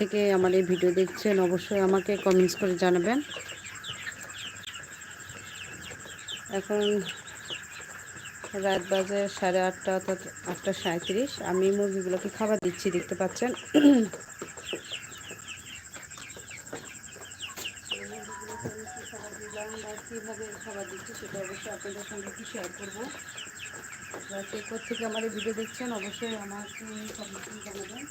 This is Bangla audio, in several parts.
থেকে আমার এই ভিডিও দেখছেন, অবশ্যই আমাকে কমেন্টস করে জানাবেন। এখন রাত বাজে সাড়ে আটটা অর্থাৎ আটটা সাঁত্রিশ আমি মুরগিগুলোকে খাবার দিচ্ছি, দেখতে পাচ্ছেন। কীভাবে খাবার দিচ্ছি সেটা অবশ্যই আপনাদের সঙ্গে একটু শেয়ার করব। কে থেকে আমার এই ভিডিও দেখছেন, অবশ্যই আমাকে জানাবেন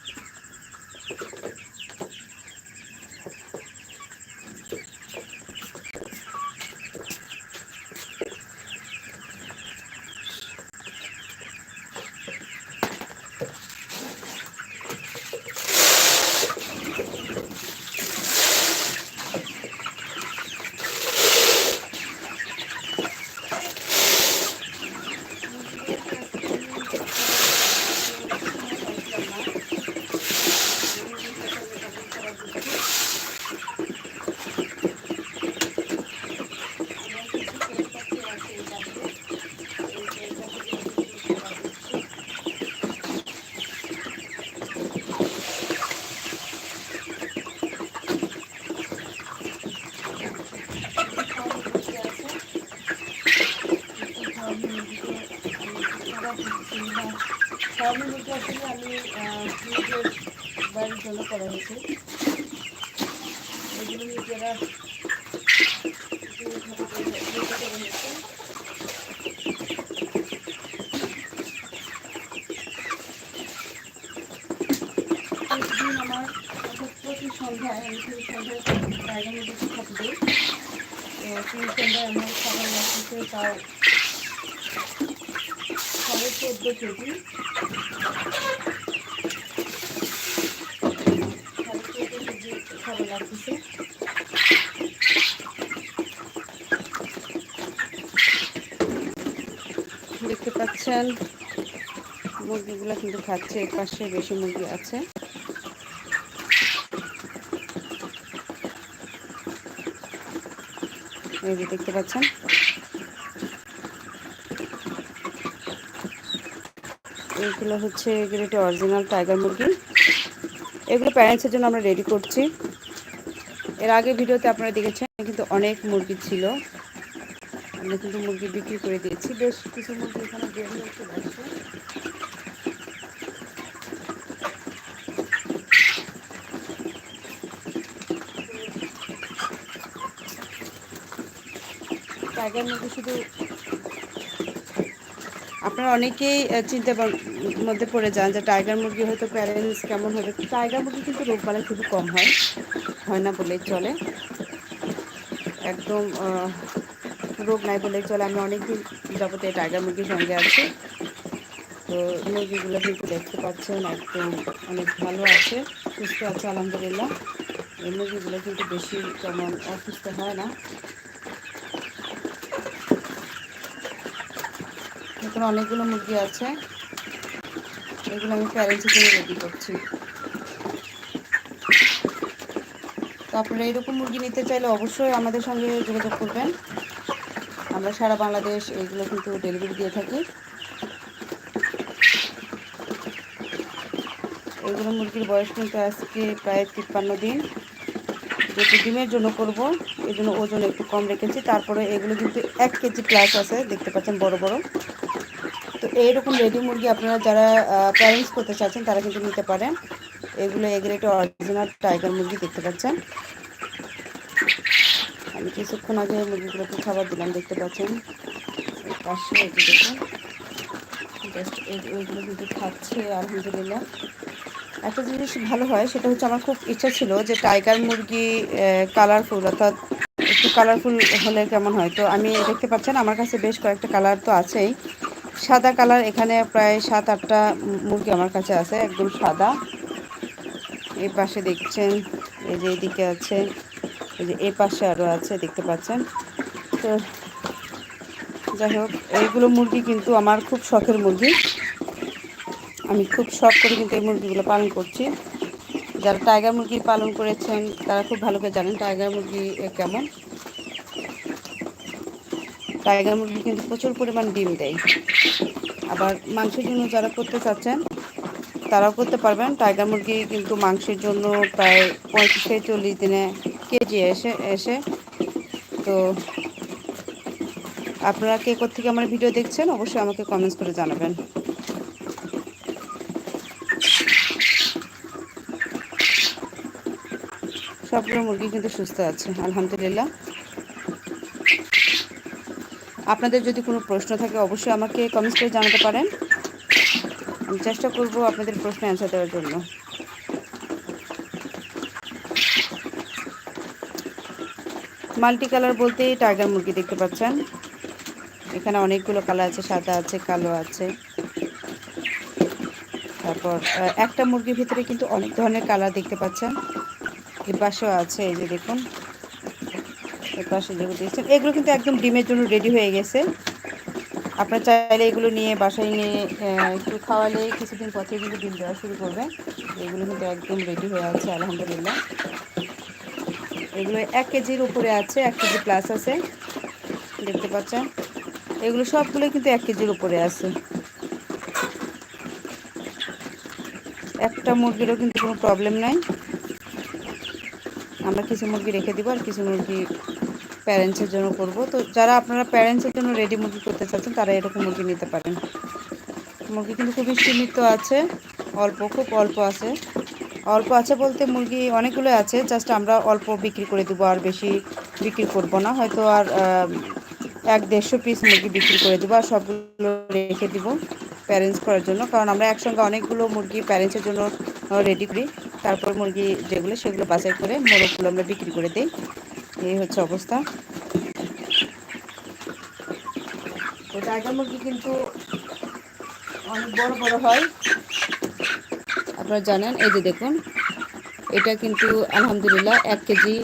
ফার্মের মধ্যে আসলে আমি নিজের বাড়ির জন্য করা হয়েছে এগুলো নিজেরা আমার প্রতি সন্ধ্যায় আমি সেই সন্ধ্যায় জায়গার মধ্যে থাকবে সন্ধ্যায় আমার খাবার লাগতেছে তাও সাড়ে চোদ্দ কেজি দেখতে পাচ্ছেন, মুরগিগুলো কিন্তু খাচ্ছে এর পাশে বেশি মুরগি আছে। যে দেখতে পাচ্ছেন। এইগুলো হচ্ছে এগুলো একটা অরিজিনাল টাইগার মুরগি। এগুলো প্যারেন্টসের জন্য আমরা রেডি করছি। এর আগে ভিডিওতে আপনারা দেখেছেন, কিন্তু অনেক মুরগি ছিল। আমরা কিন্তু মুরগি বিক্রি করে দিয়েছি। বেশ কিছু মুরগি এখানে টাইগার মুরগি শুধু আপনারা অনেকেই চিন্তা মধ্যে পড়ে যান যে টাইগার মুরগি হয়তো প্যারেন্টস কেমন হবে। টাইগার মুরগি কিন্তু রোগবালাই খুবই কম হয় হয় না বলেই চলে। একদম রোগ নাই বলেই চলে। আমি অনেকদিন যাবতে টাইগার মুরগির সঙ্গে আছি। তো মুরগিগুলো কিন্তু দেখতে পাচ্ছেন একদম অনেক ভালো আছে, সুস্থ আছে, আলহামদুলিল্লাহ। এই মুরগিগুলো কিন্তু বেশি তেমন অসুস্থ হয় না। এখানে অনেকগুলো মুরগি আছে। এগুলো আমি প্যারেন্টসের জন্য রেডি করছি। তো আপনারা মুরগি নিতে চাইলে অবশ্যই আমাদের সঙ্গে যোগাযোগ করবেন। আমরা সারা বাংলাদেশ এইগুলো কিন্তু ডেলিভারি দিয়ে থাকি। এগুলো মুরগির বয়স কিন্তু আজকে প্রায় তিপ্পান্ন দিন। যেহেতু ডিমের জন্য করব এই জন্য ওজন একটু কম রেখেছি। তারপরে এগুলো কিন্তু এক কেজি প্লাস আছে, দেখতে পাচ্ছেন বড় বড়। তো এইরকম রেডি মুরগি আপনারা যারা প্যারেন্টস করতে চাচ্ছেন, তারা কিন্তু নিতে পারেন। এগুলো এগুলো অরিজিনাল টাইগার মুরগি দেখতে পাচ্ছেন। আমি কিছুক্ষণ আগে মুরগিগুলোকে খাবার দিলাম, দেখতে পাচ্ছেন। জাস্ট কিন্তু খাচ্ছে, আলহামদুলিল্লাহ। একটা জিনিস ভালো হয়, সেটা হচ্ছে আমার খুব ইচ্ছা ছিল যে টাইগার মুরগি কালারফুল অর্থাৎ একটু কালারফুল হলে কেমন হয়। তো আমি, দেখতে পাচ্ছেন, আমার কাছে বেশ কয়েকটা কালার তো আছেই। সাদা কালার এখানে প্রায় সাত, আটটা মুরগি আমার কাছে আছে, একদম সাদা। এই পাশে দেখছেন, এই যে এইদিকে আছে, এই যে এই পাশে আরও আছে, দেখতে পাচ্ছেন। তো যাই হোক, এইগুলো মুরগি কিন্তু আমার খুব শখের মুরগি। আমি খুব শখ করে কিন্তু এই মুরগিগুলো পালন করছি। যারা টাইগার মুরগি পালন করেছেন, তারা খুব ভালো করে জানেন টাইগার মুরগি কেমন। টাইগার মুরগি কিন্তু প্রচুর পরিমাণ ডিম দেয়। আবার মাংসের জন্য যারা করতে চাচ্ছেন, তারাও করতে পারবেন। টাইগার মুরগি কিন্তু মাংসের জন্য প্রায় পঁয়ত্রিশ থেকে চল্লিশ দিনে কেজি এসে এসে। তো আপনারা কে থেকে আমার ভিডিও দেখছেন, অবশ্যই আমাকে কমেন্টস করে জানাবেন। সবগুলো মুরগি কিন্তু সুস্থ আছে, আলহামদুলিল্লাহ। আপনাদের যদি কোনো প্রশ্ন থাকে, অবশ্যই আমাকে কমেন্টস করে জানাতে পারেন। আমি চেষ্টা করব আপনাদের প্রশ্ন অ্যান্সার দেওয়ার জন্য। মাল্টি কালার বলতে টাইগার মুরগি দেখতে পাচ্ছেন। এখানে অনেকগুলো কালার আছে, সাদা আছে, কালো আছে। তারপর একটা মুরগির ভিতরে কিন্তু অনেক ধরনের কালার দেখতে পাচ্ছেন। এর পাশেও আছে, এই যে দেখুন। এর পাশে যেগুলো দিয়েছেন এগুলো কিন্তু একদম ডিমের জন্য রেডি হয়ে গেছে। আপনার চাইলে এগুলো নিয়ে বাসায় নিয়ে একটু খাওয়ালে কিছুদিন পথে কিন্তু ডিম দেওয়া শুরু করবে। এগুলো কিন্তু একদম রেডি হয়ে আছে, আলহামদুলিল্লাহ। এগুলো এক কেজির উপরে আছে, এক কেজি প্লাস আছে। দেখতে পাচ্ছেন? এগুলো সবগুলো কিন্তু এক কেজির উপরে আছে। একটা মুরগিরও কিন্তু কোনো প্রবলেম নাই। আমরা কিছু মুরগি রেখে দিব আর কিছু মুরগি প্যারেন্টসের জন্য করব। তো যারা আপনারা প্যারেন্টসের জন্য রেডি মুরগি করতে চাচ্ছেন, তারা এরকম মুরগি নিতে পারেন। মুরগি কিন্তু খুবই সীমিত আছে। অল্প, খুব অল্প আছে। অল্প আছে বলতে মুরগি অনেকগুলো আছে। জাস্ট আমরা অল্প বিক্রি করে দেবো, আর বেশি বিক্রি করব না। হয়তো আর এক দেড়শো পিস মুরগি বিক্রি করে দেবো, আর সবগুলো রেখে দিব প্যারেন্টস করার জন্য। কারণ আমরা একসঙ্গে অনেকগুলো মুরগি প্যারেন্টসের জন্য রেডি করি। তারপর মুরগি যেগুলো, সেগুলো বাছাই করে মোরগগুলো আমরা বিক্রি করে দিই। এই হচ্ছে অবস্থা। তো টাইগার মুরগি কিন্তু অনেক বড় বড় হয়। আপনারা জানেন এই যে দেখুন এটা কিন্তু আলহামদুলিল্লাহ এক কেজি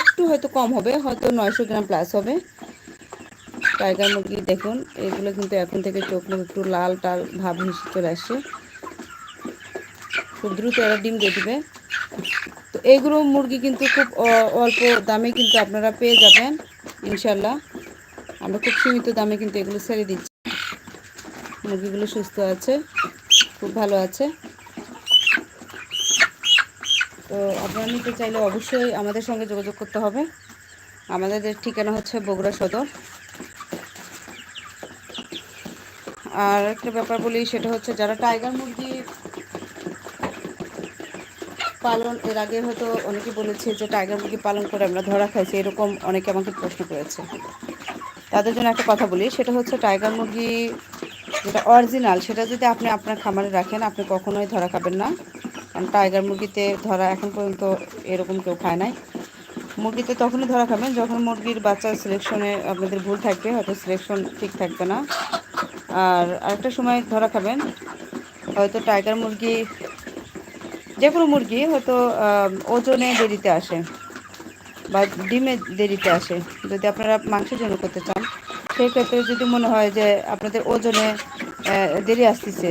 একটু হয়তো কম হবে হয়তো নয়শো গ্রাম প্লাস হবে। টাইগার মুরগি দেখুন এগুলো কিন্তু এখন থেকে চোখ মুখ একটু লাল টাল ভাব হিসেবে চলে আসছে। খুব দ্রুত এরা ডিম দিয়ে দিবে। এগুলো মুরগি কিন্তু খুব অল্প দামে কিন্তু আপনারা পেয়ে যাবেন ইনশাল্লাহ আমরা খুব সীমিত দামে কিন্তু এগুলো ছেড়ে দিচ্ছি। মুরগিগুলো সুস্থ আছে, খুব ভালো আছে। তো আপনারা নিতে চাইলে অবশ্যই আমাদের সঙ্গে যোগাযোগ করতে হবে। আমাদের ঠিকানা হচ্ছে বগুড়া সদর। আর একটা ব্যাপার বলি, সেটা হচ্ছে যারা টাইগার মুরগি পালন, এর আগে হয়তো অনেকে বলেছে যে টাইগার মুরগি পালন করে আমরা ধরা খাইছি, এরকম অনেকে আমাকে প্রশ্ন করেছে। তাদের জন্য একটা কথা বলি, সেটা হচ্ছে টাইগার মুরগি যেটা অরিজিনাল সেটা যদি আপনি আপনার খামারে রাখেন, আপনি কখনোই ধরা খাবেন না। কারণ টাইগার মুরগিতে ধরা এখন পর্যন্ত এরকম কেউ খায় নাই। মুরগিতে তখনই ধরা খাবেন যখন মুরগির বাচ্চার সিলেকশনে আপনাদের ভুল থাকবে, হয়তো সিলেকশন ঠিক থাকবে না। আর আরেকটা সময় ধরা খাবেন, হয়তো টাইগার মুরগি যে কোনো মুরগি হয়তো ওজনে দেরিতে আসে বা ডিমে দেরিতে আসে। যদি আপনারা মাংসের জন্য করতে চান সেক্ষেত্রে যদি মনে হয় যে আপনাদের ওজনে দেরি আসতেছে,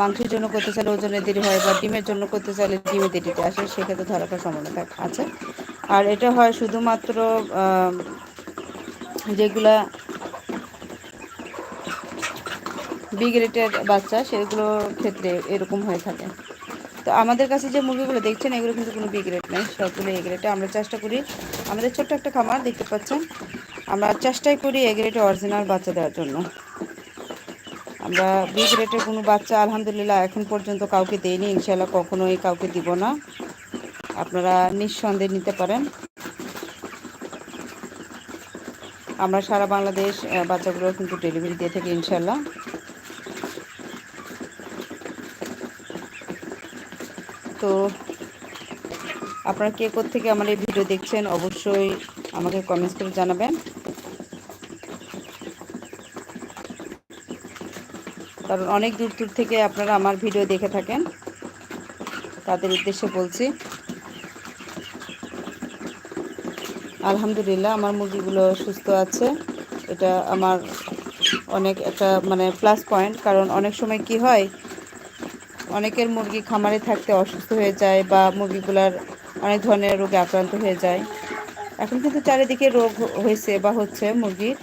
মাংসের জন্য করতে চাইলে ওজনে দেরি হয় বা ডিমের জন্য করতে চাইলে ডিমে দেরিতে আসে সেক্ষেত্রে ধরাটার সম্ভাবনা আছে। আর এটা হয় শুধুমাত্র যেগুলা বিগ্রেটের বাচ্চা সেগুলোর ক্ষেত্রে এরকম হয়ে থাকে। তো আমাদের কাছে যে মুরগিগুলো দেখছেন, এগুলো কিন্তু কোনো বি গ্রেড নেই সবগুলো এ। গ্রেডে আমরা চেষ্টা করি, আমাদের ছোট্ট একটা খামার দেখতে পাচ্ছেন। আমরা চেষ্টাই করি এ গ্রেডে অরিজিনাল বাচ্চা দেওয়ার জন্য। আমরা বি কোনো বাচ্চা, আলহামদুলিল্লাহ, এখন পর্যন্ত কাউকে দেয়নি ইনশাল্লাহ কখনোই কাউকে দিব না। আপনারা নিঃসন্দেহে নিতে পারেন। আমরা সারা বাংলাদেশ বাচ্চাগুলো কিন্তু ডেলিভারি দিয়ে থাকি ইনশাল্লাহ তো আপনারা কে থেকে আমার এই ভিডিও দেখছেন, অবশ্যই আমাকে কমেন্টস করে জানাবেন। কারণ অনেক দূর দূর থেকে আপনারা আমার ভিডিও দেখে থাকেন। তাদের উদ্দেশ্যে বলছি। আলহামদুলিল্লাহ, আমার মুরগিগুলো সুস্থ আছে। এটা আমার অনেক একটা মানে প্লাস পয়েন্ট কারণ অনেক সময় কি হয় অনেকের মুরগি খামারে থাকতে অসুস্থ হয়ে যায় বা মুরগিগুলার অনেক ধরনের রোগে আক্রান্ত হয়ে যায়। এখন কিন্তু চারিদিকে রোগ হয়েছে বা হচ্ছে মুরগির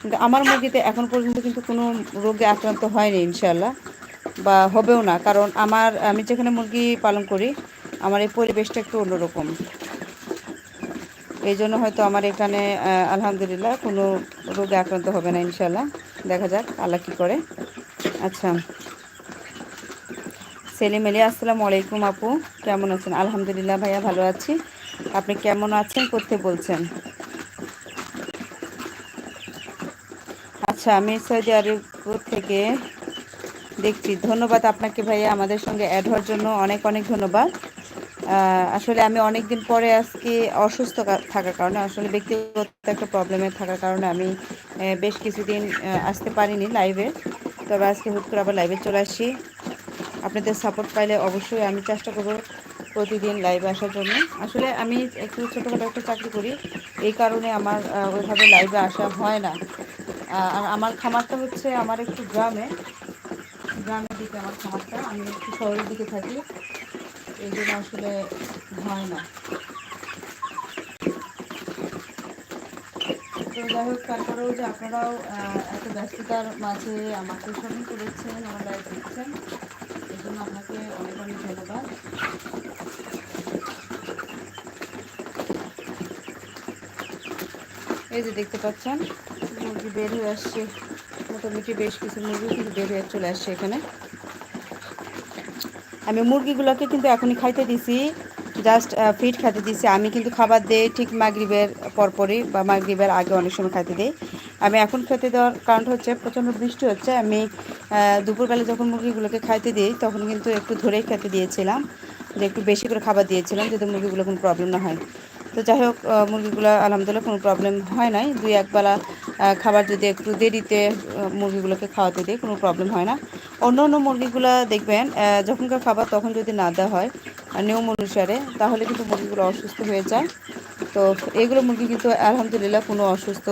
কিন্তু আমার মুরগিতে এখন পর্যন্ত কিন্তু কোনো রোগে আক্রান্ত হয়নি ইনশাল্লাহ বা হবেও না। কারণ আমার, আমি যেখানে মুরগি পালন করি, আমার এই পরিবেশটা একটু অন্যরকম। এই জন্য হয়তো আমার এখানে আলহামদুলিল্লাহ কোনো রোগে আক্রান্ত হবে না ইনশাল্লাহ দেখা যাক আল্লাহ কী করে। আচ্ছা। সেলিম আলী আসসালামু আলাইকুম আপু। কেমন আছেন? আলহামদুলিল্লাহ ভাইয়া ভালো আছি। আপনি কেমন আছেন? করতে বলছেন। আচ্ছা আমি সৌদি আরব থেকে দেখছি। ধন্যবাদ আপনাকে ভাইয়া আমাদের সঙ্গে অ্যাড হওয়ার জন্য। অনেক অনেক ধন্যবাদ। আসলে আমি অনেক দিন পরে আজকে অসুস্থ থাকার কারণে, আসলে ব্যক্তিগত একটা প্রবলেমে থাকার কারণে আমি বেশ কিছুদিন আসতে পারিনি লাইভে তবে আজকে হুট করে আবার লাইভে চলে আসি। আপনাদের সাপোর্ট পাইলে অবশ্যই আমি চেষ্টা করব প্রতিদিন লাইভে আসার জন্য। আসলে আমি একটু ছোটোখাটো একটা চাকরি করি, এই কারণে আমার ওইভাবে লাইভে আসা হয় না। আর আমার খামারটা হচ্ছে আমার একটু গ্রামে। গ্রামের দিকে আমার খামারটা, আমি একটু শহরের দিকে থাকি। এই জন্য আসলে হয় না। তো যাই হোক, তারপরেও যে আপনারাও এত ব্যস্ততার মাঝে আমাকে স্মরণ করেছেন, আমার লাইভ দেখছেন। জন্য আপনাকে অনেক অনেক ধন্যবাদ। এই যে দেখতে পাচ্ছেন, মুরগি বের হয়ে আসছে। মোটামুটি বেশ কিছু মুরগি কিন্তু বের হয়ে চলে আসছে এখানে। আমি মুরগিগুলোকে কিন্তু এখনই খাইতে দিছি জাস্ট ফিট খাইতে দিছি। আমি কিন্তু খাবার দিই ঠিক মাগরিবের পরপরই বা মাগরিবের আগে অনেক সময় খাইতে দিই। আমি এখন খেতে দেওয়ার কারণ হচ্ছে প্রচণ্ড বৃষ্টি হচ্ছে। আমি দুপুরবেলা যখন মুরগিগুলোকে খাইতে দিই, তখন কিন্তু একটু ধরেই খেতে দিয়েছিলাম। যে একটু বেশি করে খাবার দিয়েছিলাম যাতে মুরগিগুলো কোনো প্রবলেম না হয়। তো যাই হোক মুরগিগুলো আলহামদুলিল্লাহ কোনো প্রবলেম হয় নাই। দুই একবেলা খাবার যদি একটু দেরিতে মুরগিগুলোকে খাওয়াতে দিই, কোনো প্রবলেম হয় না। অন্য অন্য মুরগিগুলো দেখবেন যখনকার খাবার তখন যদি না দেওয়া হয় নিয়ম অনুসারে, তাহলে কিন্তু মুরগিগুলো অসুস্থ হয়ে যায়। তো এগুলো মুরগি কিন্তু আলহামদুলিল্লাহ কোনো অসুস্থ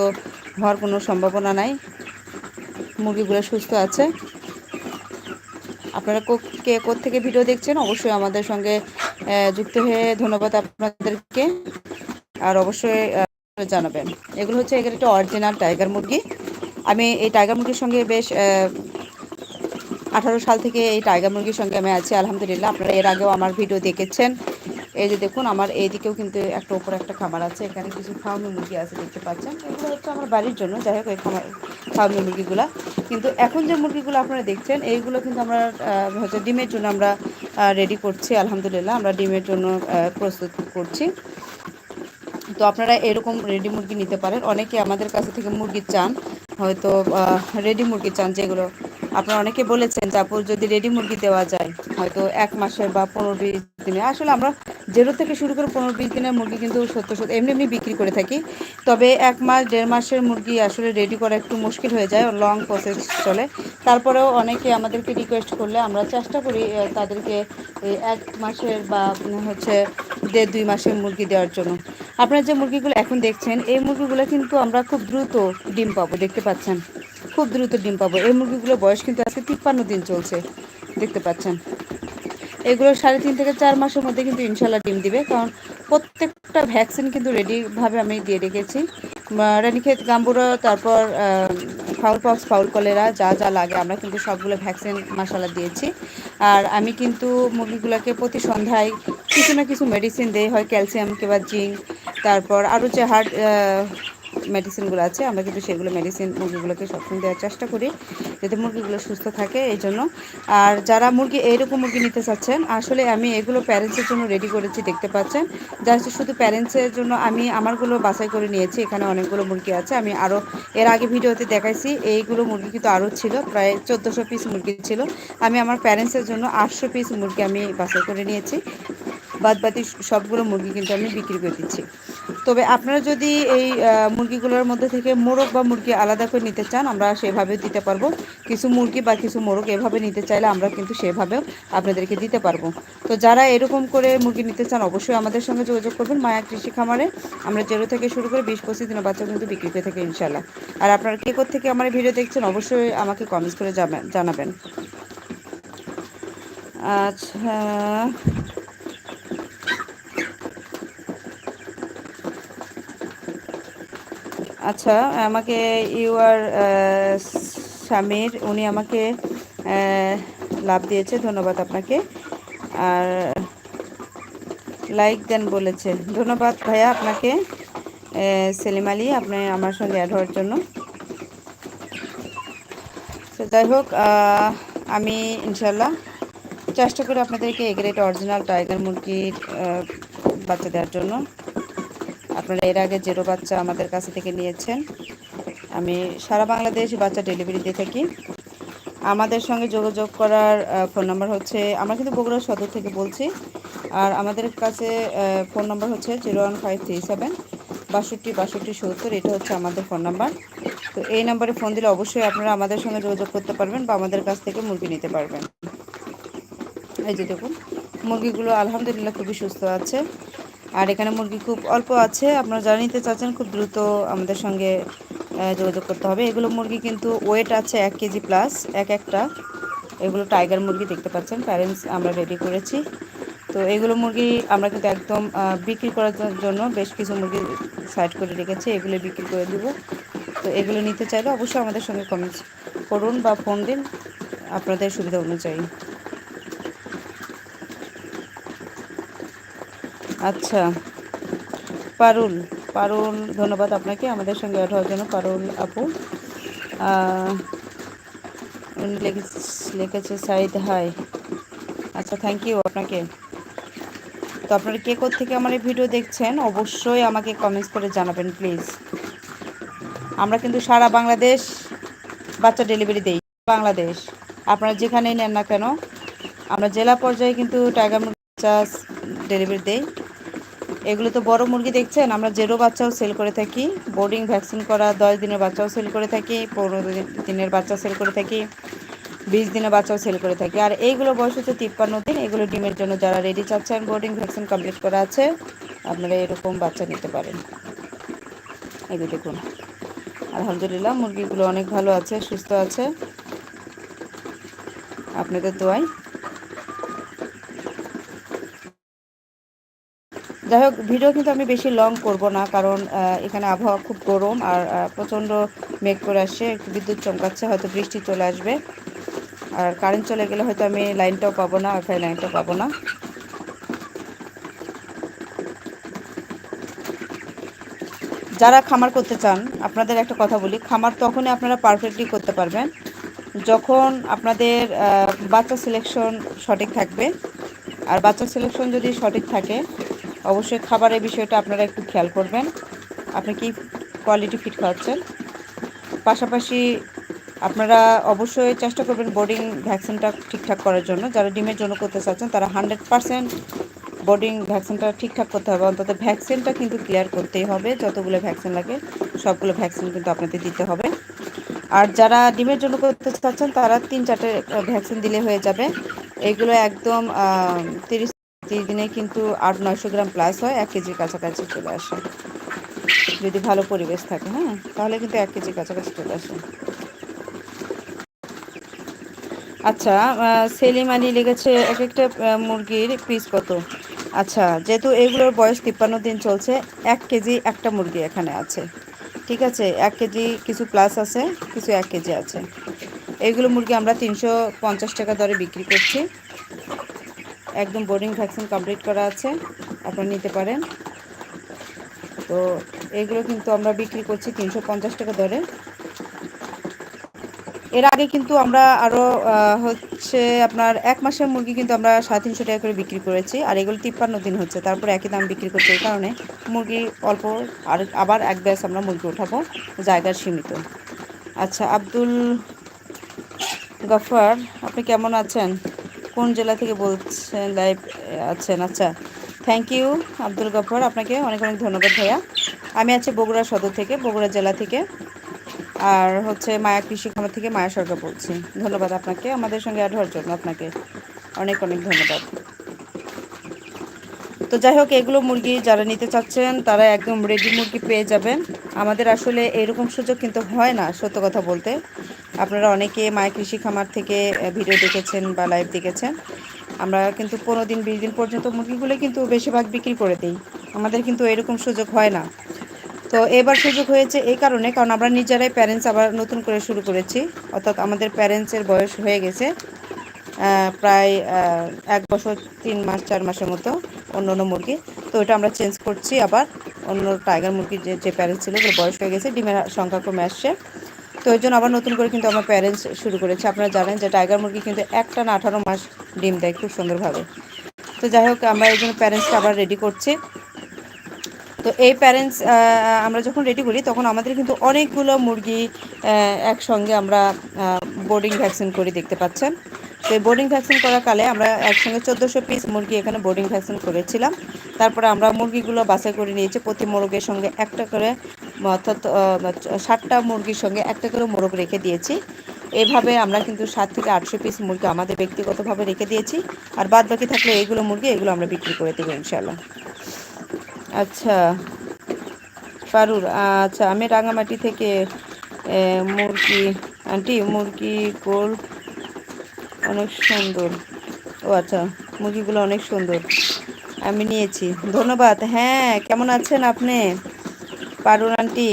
হওয়ার কোনো সম্ভাবনা নাই। মুরগিগুলো সুস্থ আছে। আপনারা কে থেকে ভিডিও দেখছেন, অবশ্যই আমাদের সঙ্গে যুক্ত হয়ে ধন্যবাদ আপনাদেরকে। আর অবশ্যই জানাবেন। এগুলো হচ্ছে এখানে একটা অরিজিনাল টাইগার মুরগি। আমি এই টাইগার মুরগির সঙ্গে বেশ আঠারো সাল থেকে এই টাইগার মুরগির সঙ্গে আমি আছি, আলহামদুলিল্লাহ। আপনারা এর আগেও আমার ভিডিও দেখেছেন। এই যে দেখুন, আমার এইদিকেও কিন্তু একটা ওপর একটা খামার আছে, এখানে কিছু ফার্মি মুরগি আছে দেখতে পাচ্ছেন। এগুলো হচ্ছে আমার বাড়ির জন্য, যাই হোক, এই খামার ফার্মি মুরগিগুলো। কিন্তু এখন যে মুরগিগুলো আপনারা দেখছেন, এইগুলো কিন্তু আমরা হচ্ছে ডিমের জন্য আমরা রেডি করছি, আলহামদুলিল্লাহ, আমরা ডিমের জন্য প্রস্তুত করছি। তো আপনারা এরকম রেডি মুরগি নিতে পারেন। অনেকে আমাদের কাছে থেকে মুরগি চান, হয়তো রেডি মুরগি চান যেগুলো আপনারা অনেকে বলেছেন তারপর যদি রেডি মুরগি দেওয়া যায়, হয়তো এক মাসের বা পনেরো বিশ দিনে। আসলে আমরা জেরো থেকে শুরু করে পনেরো বিশ দিনের মুরগি কিন্তু সত্য সত্য এমনি এমনি বিক্রি করে থাকি। তবে এক মাস, দেড় মাসের মুরগি আসলে রেডি করা একটু মুশকিল হয়ে যায় লং প্রসেস চলে। তারপরেও অনেকে আমাদেরকে রিকোয়েস্ট করলে আমরা চেষ্টা করি তাদেরকে এক মাসের বা হচ্ছে দেড়, দুই মাসের মুরগি দেওয়ার জন্য। আপনারা যে মুরগিগুলো এখন দেখছেন, এই মুরগিগুলো কিন্তু আমরা খুব দ্রুত ডিম পাবো, দেখতে পাচ্ছেন। খুব দ্রুত ডিম পাবো। এই মুরগিগুলোর বয়স কিন্তু আজকে তিপ্পান্ন দিন চলছে। দেখতে পাচ্ছেন। এগুলো সাড়ে তিন থেকে চার মাসের মধ্যে কিন্তু ইনশাল্লাহ ডিম দিবে। কারণ প্রত্যেকটা ভ্যাকসিন কিন্তু রেডিভাবে আমি দিয়ে রেখেছি। রানীক্ষেত, গাম্বুরা, তারপর ফাউল পক্স, ফাউল কলেরা, যা যা লাগে আমরা কিন্তু সবগুলো ভ্যাকসিন মশালা দিয়েছি। আর আমি কিন্তু মুরগিগুলোকে প্রতি সন্ধ্যায় কিছু না কিছু মেডিসিন দেই। হয় ক্যালসিয়াম, কিংবা জিঙ্ক, তারপর আরও যে হার্ট মেডিসিনগুলো আছে, আমরা কিন্তু সেগুলো মেডিসিন মুরগিগুলোকে সবসময় দেওয়ার চেষ্টা করি, যাতে মুরগিগুলো সুস্থ থাকে এই জন্য। আর যারা মুরগি, এইরকম মুরগি নিতে চাচ্ছেন, আসলে আমি এগুলো প্যারেন্টসের জন্য রেডি করেছি, দেখতে পাচ্ছেন। জাস্ট শুধু প্যারেন্টসের জন্য আমি আমারগুলো বাছাই করে নিয়েছি, এখানে অনেকগুলো মুরগি আছে, আমি আরও এর আগে ভিডিওতে দেখাইছি, এইগুলো মুরগি কিন্তু আরও ছিল, প্রায় চোদ্দোশো পিস মুরগি ছিল। আমি আমার প্যারেন্টসের জন্য আটশো পিস মুরগি আমি বাছাই করে নিয়েছি বাদ বাকি সবগুলো মুরগি কিন্তু আমি বিক্রি করে দিচ্ছি। তবে আপনারা যদি এই মুরগিগুলোর মধ্যে থেকে মোরগ বা মুরগি আলাদা করে নিতে চান, আমরা সেভাবে দিতে পারব। কিছু মুরগি বা কিছু মোরগ এভাবে নিতে চাইলে আমরা কিন্তু সেভাবেও আপনাদেরকে দিতে পারব। তো যারা এরকম করে মুরগি নিতে চান, অবশ্যই আমাদের সঙ্গে যোগাযোগ করবেন মায়া কৃষি খামারে। আমরা জেরো থেকে শুরু করে বিশ পঁচিশ দিনের বাচ্চা কিন্তু বিক্রি করে থাকি ইনশাল্লাহ আর আপনারা কে থেকে আমার ভিডিও দেখছেন, অবশ্যই আমাকে কমেন্টস করে জানাবেন। আচ্ছা আচ্ছা আমাকে ইউআর স্বামীর, উনি আমাকে লাভ দিয়েছে, ধন্যবাদ আপনাকে। আর লাইক দেন বলেছে। ধন্যবাদ ভাইয়া আপনাকে সেলিম আলী, আপনি আমার সঙ্গে অ্যাড হওয়ার জন্য। তো যাই হোক আমি ইনশাল্লাহ চেষ্টা করি আপনাদেরকে এগ্রেট অরিজিনাল টাইগার মুরগির বাচ্চা দেওয়ার জন্য। আপনারা এর আগে জেরো বাচ্চা আমাদের কাছে থেকে নিয়েছেন। আমি সারা বাংলাদেশ বাচ্চা ডেলিভারি দিয়ে থাকি। আমাদের সঙ্গে যোগাযোগ করার ফোন নাম্বার হচ্ছে, আমরা কিন্তু বগুড়া সদর থেকে বলছি। আর আমাদের কাছে ফোন নাম্বার হচ্ছে zero one five three seven বাষট্টি বাষট্টি সত্তর, এটা হচ্ছে আমাদের ফোন নাম্বার তো এই নাম্বারে ফোন দিলে অবশ্যই আপনারা আমাদের সঙ্গে যোগাযোগ করতে পারবেন বা আমাদের কাছ থেকে মুরগি নিতে পারবেন। এই যে দেখুন, মুরগিগুলো আলহামদুলিল্লাহ খুবই সুস্থ আছে। আর এখানে মুরগি খুব অল্প আছে। আপনারা যারা নিতে চাচ্ছেন খুব দ্রুত আমাদের সঙ্গে যোগাযোগ করতে হবে। এগুলো মুরগি কিন্তু ওয়েট আছে এক কেজি প্লাস এক একটা। এগুলো টাইগার মুরগি দেখতে পাচ্ছেন প্যারেন্টস আমরা রেডি করেছি। তো এগুলো মুরগি আমরা কিন্তু একদম বিক্রি করার জন্য বেশ কিছু মুরগি সাইড করে রেখেছি। এগুলো বিক্রি করে দিব। তো এগুলো নিতে চাইলে অবশ্যই আমাদের সঙ্গে কমেন্টস করুন বা ফোন দিন। আপনাদের সুবিধা অনুযায়ী। আচ্ছা। পারুল পারুল, ধন্যবাদ আপনাকে আমাদের সঙ্গে অ্যাড হওয়ার জন্য, পারুল আপু। উনি লিখেছে সাইদ হাই। আচ্ছা থ্যাংক ইউ আপনাকে। তো আপনারা কে থেকে আমার এই ভিডিও দেখছেন, অবশ্যই আমাকে কমেন্টস করে জানাবেন প্লিজ আমরা কিন্তু সারা বাংলাদেশ বাচ্চা ডেলিভারি দেই, বাংলাদেশ। আপনারা যেখানেই নেন না কেন, আমরা জেলা পর্যায়ে কিন্তু টাইগার বাচ্চা ডেলিভারি দেই। এগুলো তো বড় মুরগি দেখছেন? আমরা জেরো বাচ্চাও সেল করে থাকি। বোর্ডিং ভ্যাকসিন করা, দশ দিনের বাচ্চাও সেল করে থাকি, পনেরো দিনের বাচ্চা সেল করে থাকি, বিশ দিনের বাচ্চাও সেল করে থাকি। আর এইগুলো বয়স হচ্ছে তিপ্পান্ন দিন। এগুলো ডিমের জন্য যারা রেডি চাচ্ছেন বোর্ডিং ভ্যাকসিন কমপ্লিট করা আছে, আপনারা এরকম বাচ্চা নিতে পারেন। যে দেখুন। আলহামদুলিল্লাহ, মুরগিগুলো অনেক ভালো আছে, সুস্থ আছে। আপনাদের দোয়াই যাই হোক ভিডিও কিন্তু আমি বেশি লং করব না, কারণ এখানে আবহাওয়া খুব গরম আর প্রচণ্ড মেঘ করে আসছে, একটু বিদ্যুৎ চমকাচ্ছে, হয়তো বৃষ্টি চলে আসবে। আর কারেন্ট চলে গেলে হয়তো আমি লাইনটাও পাবো না ওয়াইফাই লাইনটাও পাবো না। যারা খামার করতে চান, আপনাদের একটা কথা বলি, খামার তখনই আপনারা পারফেক্টলি করতে পারবেন, যখন আপনাদের বাচ্চা সিলেকশন সঠিক থাকবে। আর বাচ্চা সিলেকশন যদি সঠিক থাকে অবশ্যই খাবারের বিষয়টা আপনারা একটু খেয়াল করবেন। আপনি কি কোয়ালিটি ফিট খাওয়াচ্ছেন? পাশাপাশি আপনারা অবশ্যই চেষ্টা করবেন বোর্ডিং ভ্যাকসিনটা ঠিকঠাক করার জন্য। যারা ডিমের জন্য করতে চাচ্ছেন, তারা হান্ড্রেড পারসেন্ট বোর্ডিং ভ্যাকসিনটা ঠিকঠাক করতে হবে। অন্তত ভ্যাকসিনটা কিন্তু ক্লিয়ার করতেই হবে। যতগুলো ভ্যাকসিন লাগে, সবগুলো ভ্যাকসিন কিন্তু আপনাদের দিতে হবে। আর যারা ডিমের জন্য করতে চাচ্ছেন, তারা তিন চারটে ভ্যাকসিন দিলে হয়ে যাবে। এগুলো একদম তিরিশ তিরিশ দিনে কিন্তু আট নয়শো গ্রাম প্লাস হয়, এক কেজির কাছাকাছি চলে আসে। যদি ভালো পরিবেশ থাকে হ্যাঁ? তাহলে কিন্তু এক কেজির কাছাকাছি চলে আসে। আচ্ছা সেলিম আলী লেগেছে এক একটা মুরগির পিস কত? আচ্ছা যেহেতু এগুলোর বয়স তিপ্পান্ন দিন চলছে, এক কেজি একটা মুরগি এখানে আছে। ঠিক আছে, এক কেজি কিছু প্লাস আছে, কিছু এক কেজি আছে। এইগুলো মুরগি আমরা তিনশো পঞ্চাশ টাকা দরে বিক্রি করছি। একদম বোর্ডিং ভ্যাকসিন কমপ্লিট করা আছে, আপনারা নিতে পারেন। তো এইগুলো কিন্তু আমরা বিক্রি করছি তিনশো পঞ্চাশ টাকা দরে। এর আগে কিন্তু আমরা আরও হচ্ছে আপনার এক মাসের মুরগি কিন্তু আমরা সাড়ে তিনশো টাকা করে বিক্রি করেছি, আর এগুলো তিপ্পান্ন দিন হচ্ছে। তারপর একই দাম বিক্রি করছি এই কারণে মুরগি অল্প, আর আবার এক ব্যাস আমরা মুরগি উঠাবো জায়গার সীমিত। আচ্ছা আব্দুল গফার, আপনি কেমন আছেন? কোন জেলা থেকে বলছেন লাইভ আছেন? আচ্ছা থ্যাংক ইউ আব্দুল গফর। আপনাকে অনেক অনেক ধন্যবাদ ভাইয়া। আমি আছি বগুড়া সদর থেকে, বগুড়া জেলা থেকে। আর হচ্ছে মায়া কৃষি খামার থেকে মায়া সরকার বলছি। ধন্যবাদ আপনাকে, আমাদের সঙ্গে অ্যাড হওয়ার জন্য আপনাকে অনেক অনেক ধন্যবাদ। তো যাই হোক, এগুলো মুরগি যারা নিতে চাচ্ছেন, তারা একদম রেডি মুরগি পেয়ে যাবেন। আমাদের আসলে এরকম সুযোগ কিন্তু হয় না, সত্য কথা বলতে। আপনারা অনেকে মায়া কৃষি খামার থেকে ভিডিও দেখেছেন বা লাইভ দেখেছেন। আমরা কিন্তু পনেরো দিন, বিশ দিন পর্যন্ত মুরগিগুলো কিন্তু বেশিরভাগ বিক্রি করে দিই। আমাদের কিন্তু এরকম সুযোগ হয় না। তো এবার সুযোগ হয়েছে এই কারণে, কারণ আমরা নিজেরাই প্যারেন্টস আবার নতুন করে শুরু করেছি। অর্থাৎ আমাদের প্যারেন্টসের বয়স হয়ে গেছে প্রায় এক বছর, তিন মাস, চার মাসের মতো অন্য অন্য মুরগি। তো ওটা আমরা চেঞ্জ করছি আবার অন্য টাইগার মুরগির যে যে প্যারেন্টস ছিল ওগুলো বয়স হয়ে গেছে, ডিমের সংখ্যা কমে আসছে। তো ওই জন্য আবার নতুন করে কিন্তু আমার প্যারেন্টস শুরু করেছে। আপনারা জানেন যে টাইগার মুরগি কিন্তু একটা না আঠারো মাস ডিম দেয় খুব সুন্দরভাবে। তো যাই হোক, আমরা এই জন্য প্যারেন্টসকে আবার রেডি করছি। তো এই প্যারেন্টস আমরা যখন রেডি করি, তখন আমাদের কিন্তু অনেকগুলো মুরগি একসঙ্গে আমরা বোর্ডিং ভ্যাকসিন করি দেখতে পাচ্ছেন। তো এই বোর্ডিং ভ্যাকসিন করার কালে আমরা একসঙ্গে চোদ্দোশো পিস মুরগি এখানে বোর্ডিং ভ্যাকসিন করেছিলাম। তারপরে আমরা মুরগিগুলো বাছাই করে নিয়েছি প্রতি মোরগের সঙ্গে একটা করে অর্থাৎ ষাটটা মুরগির সঙ্গে একটা করে মোরগ রেখে দিয়েছি। এভাবে আমরা কিন্তু সাত থেকে আটশো পিস মুরগি আমাদের ব্যক্তিগতভাবে রেখে দিয়েছি। আর বাদ বাকি থাকলে এইগুলো মুরগি, এগুলো আমরা বিক্রি করে দেবো ইনশাল্লাহ আচ্ছা পারুর আচ্ছা আমি রাঙামাটি থেকে মুরগি, আন্টি, মুরগি গোল অনেক সুন্দর। ও আচ্ছা মুরগিগুলো অনেক সুন্দর। আমি নিয়েছি। ধন্যবাদ। হ্যাঁ কেমন আছেন আপনি? পারুন আন্টি।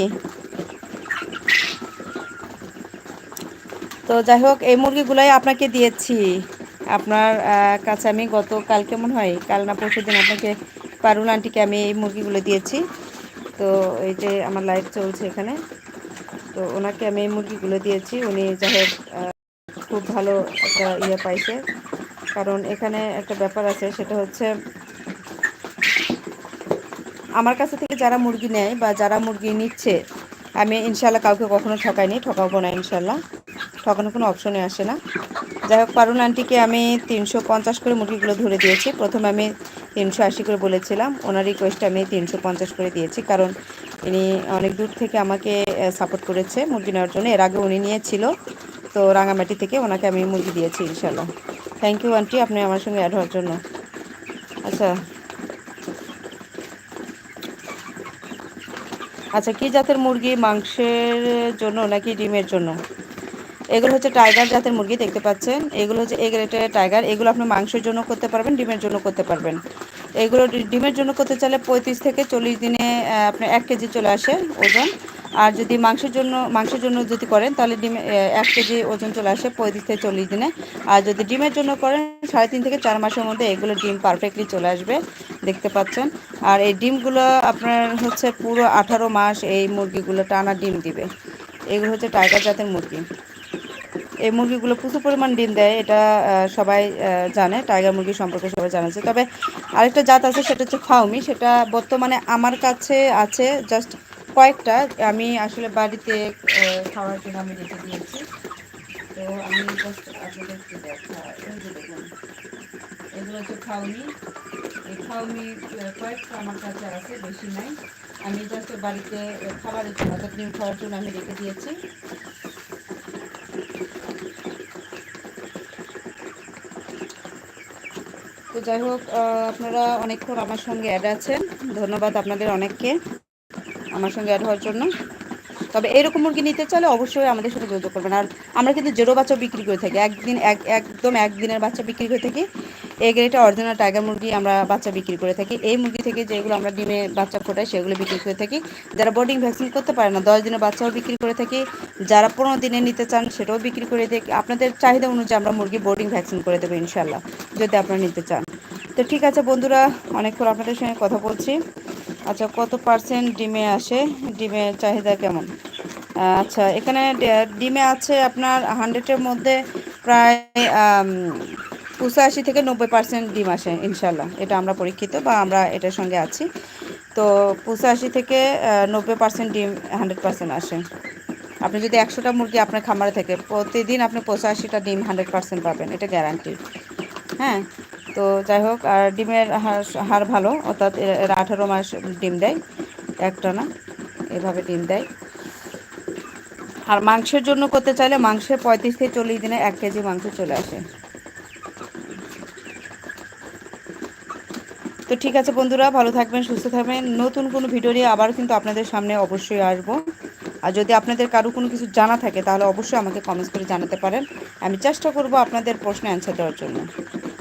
তো যাই হোক, এই মুরগিগুলাই আপনাকে দিয়েছি। আপনার কাছে আমি গত কাল কেমন হয়, কাল না পরশু দিন আপনাকে পারুল আন্টিকে আমি এই মুরগিগুলো দিয়েছি। তো এই যে আমার লাইভ চলছে এখানে। তো ওনাকে আমি এই মুরগিগুলো দিয়েছি। উনি যাই হোক খুব ভালো একটা ইয়ে পাইছে। কারণ এখানে একটা ব্যাপার আছে, সেটা হচ্ছে আমার কাছে থেকে যারা মুরগি নেয় বা যারা মুরগি নিচ্ছে, আমি ইনশাল্লাহ কাউকে কখনো ঠকাইনি, ঠকাবো না ইনশাল্লাহ ঠকানোর কোনো অপশনে আসে না। যাই হোক পারুন আন্টিকে আমি তিনশো পঞ্চাশ করে মুরগিগুলো ধরে দিয়েছি। প্রথমে আমি তিনশো আশি করে বলেছিলাম, ওনার রিকোয়েস্টে আমি তিনশো পঞ্চাশ করে দিয়েছি। কারণ ইনি অনেক দূর থেকে আমাকে সাপোর্ট করেছে মুরগি নেওয়ার জন্য। এর আগে উনি নিয়েছিল, তো রাঙামাটি থেকে ওনাকে আমি মুরগি দিয়েছি ইনশাল্লাহ থ্যাংক ইউ আন্টি। আপনি আমার সঙ্গে অ্যাড হওয়ার জন্য। আচ্ছা। আচ্ছা কী জাতের মুরগি? মাংসের জন্য নাকি ডিমের জন্য? এগুলো হচ্ছে টাইগার জাতের মুরগি, দেখতে পাচ্ছেন। এগুলো হচ্ছে এ গ্রেটের টাইগার এগুলো আপনি মাংসের জন্য করতে পারবেন, ডিমের জন্য করতে পারবেন। এগুলো ডিমের জন্য করতে চাইলে পঁয়ত্রিশ থেকে চল্লিশ দিনে আপনার এক কেজি চলে আসে ওজন। আর যদি মাংসের জন্য মাংসের জন্য যদি করেন, তাহলে ডিমে এক কেজি ওজন চলে আসে পঁয়ত্রিশ থেকে চল্লিশ দিনে। আর যদি ডিমের জন্য করেন, সাড়ে তিন থেকে চার মাসের মধ্যে এগুলো ডিম পারফেক্টলি চলে আসবে, দেখতে পাচ্ছেন। আর এই ডিমগুলো আপনার হচ্ছে পুরো আঠারো মাস এই মুরগিগুলো টানা ডিম দিবে। এগুলো হচ্ছে টাইগার জাতের মুরগি। এই মুরগিগুলো প্রচুর পরিমাণ ডিম দেয়, এটা সবাই জানে টাইগার মুরগি সম্পর্কে সবাই জানাচ্ছে তবে আরেকটা জাত আছে, সেটা হচ্ছে ফাউমি। সেটা বর্তমানে আমার কাছে আছে জাস্ট কয়েকটা, আমি আসলে বাড়িতে খাওয়ার জন্য আমি রেখে দিয়েছি। তো আমি জাস্ট এগুলো হচ্ছে খাউনি এই খাউনি কয়েকটা আমার কাছে আছে, বেশি নাই। আমি জাস্ট বাড়িতে খাবারের জন্য ডিম খাওয়ার জন্য আমি রেখে দিয়েছি। তো যাই হোক আপনারা অনেকক্ষণ আমার সঙ্গে অ্যাড আছেন। ধন্যবাদ আপনাদের অনেককে। আমার সঙ্গে অ্যাড হওয়ার জন্য। তবে এরকম মুরগি নিতে চাইলে অবশ্যই আমাদের সাথে যোগাযোগ করবেন। আর আমরা কিন্তু জেরো বাচ্চা বিক্রি করে থাকি। একদিন, এক, একদম একদিনের বাচ্চা বিক্রি করে থাকি। এই গ্রেটা অরিজিনাল টাইগার মুরগি আমরা বাচ্চা বিক্রি করে থাকি। এই মুরগি থেকে যেগুলো আমরা ডিমে বাচ্চা ফোটাই, সেগুলো বিক্রি করে থাকি। যারা বোর্ডিং ভ্যাকসিন করতে পারে না, দশ দিনের বাচ্চাও বিক্রি করে থাকি। যারা পনেরো দিনে নিতে চান, সেটাও বিক্রি করে থাকি। আপনাদের চাহিদা অনুযায়ী আমরা মুরগি বোর্ডিং ভ্যাকসিন করে দেবো ইনশাল্লাহ যদি আপনারা নিতে চান। তো ঠিক আছে বন্ধুরা, অনেকক্ষণ আপনাদের সঙ্গে কথা বলছি। আচ্ছা কত পার্সেন্ট ডিমে আসে? ডিমের চাহিদা কেমন? আচ্ছা এখানে ডিমে আছে আপনার হান্ড্রেডের মধ্যে প্রায় পঁচাশি থেকে নব্বই পার্সেন্ট ডিম আসে ইনশাল্লাহ এটা আমরা পরীক্ষিত বা আমরা এটার সঙ্গে আছি। তো পঁচাশি থেকে নব্বই পার্সেন্ট ডিম হান্ড্রেড পার্সেন্ট আসে। আপনি যদি একশোটা মুরগি আপনার খামারে থাকে, প্রতিদিন আপনি পঁচাশিটা ডিম হান্ড্রেড পার্সেন্ট পাবেন, এটা গ্যারান্টি হ্যাঁ? তো যাই হোক, আর ডিমের হার ভালো, অর্থাৎ এরা আঠারো মাস ডিম দেয় একটা না এভাবে ডিম দেয়। আর মাংসের জন্য করতে চাইলে মাংসের পঁয়ত্রিশ থেকে চল্লিশ দিনে এক কেজি মাংস চলে আসে। তো ঠিক আছে বন্ধুরা, ভালো থাকবেন, সুস্থ থাকবেন। নতুন কোনো ভিডিও নিয়ে আবার কিন্তু আপনাদের সামনে অবশ্যই আসব। আর যদি আপনাদের কারও কোনো কিছু জানা থাকে, তাহলে অবশ্যই আমাকে কমেন্টস করে জানাতে পারেন। আমি চেষ্টা করব আপনাদের প্রশ্নে অ্যান্সার দেওয়ার জন্য।